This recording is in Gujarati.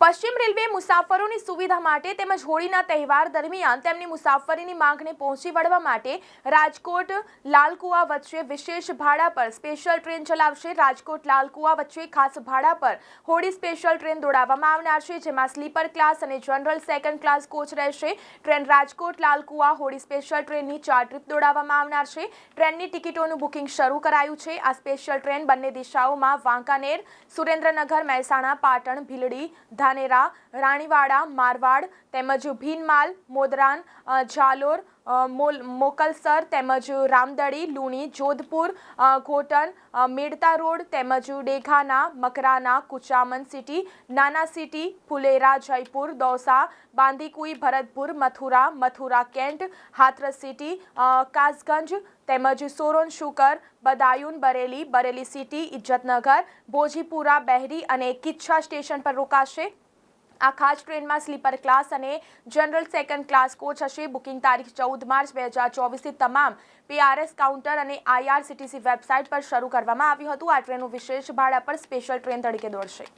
પશ્ચિમ રેલવે મુસાફરોની સુવિધા માટે તેમજ હોળીના તહેવાર દરમિયાન તેમની મુસાફરીની માંગને પહોંચી વળવા માટે રાજકોટ લાલકુવા વચ્ચે વિશેષ ભાડા પર સ્પેશિયલ ટ્રેન ચલાવશે. રાજકોટ લાલકુવા વચ્ચે ખાસ ભાડા પર હોળી સ્પેશિયલ ટ્રેન દોડાવવામાં આવનાર છે, જેમાં સ્લીપર ક્લાસ અને જનરલ સેકન્ડ ક્લાસ કોચ રહેશે. ટ્રેન રાજકોટ લાલકુવા હોળી સ્પેશિયલ ટ્રેનની ચાર ટ્રીપ દોડાવવામાં આવનાર છે. ટ્રેનની ટિકિટોનું બુકિંગ શરૂ કરાયું છે. આ સ્પેશિયલ ટ્રેન બંને દિશાઓમાં વાંકાનેર, સુરેન્દ્રનગર, મહેસાણા, પાટણ, ભીલડી ધાનેરા રાણીવાડા મારવાડ તેમજ ભીનમાલ મોદરાન ઝાલોર મોકલસર તેમજ રામદડી લુણી, જોધપુર ઘોટન મેડતા રોડ તેમજ Degana, Makrana, Kuchaman city, Nawa city, Phulera, Jaipur, Dausa, Bandikui, Bharatpur, Mathura Mathura cantt, Hathras city Kasganj તેમજ સોરોન શુકર, બદાયુન, બરેલી બરેલી સિટી, ઇજ્જતનગર, ભોજીપુરા, બહેરી અને કિચ્છા સ્ટેશન પર રોકાશે. આ ખાસ ટ્રેનમાં સ્લીપર ક્લાસ અને જનરલ સેકન્ડ ક્લાસ કોચ હશે. બુકિંગ તારીખ ચૌદ માર્ચ બે હજાર ચોવીસથી તમામ પીઆરએસ કાઉન્ટર અને આઈઆરસીટીસી વેબસાઇટ પર શરૂ કરવામાં આવ્યું હતું. આ ટ્રેનનું વિશેષ ભાડા પર સ્પેશિયલ ટ્રેન તરીકે દોડશે.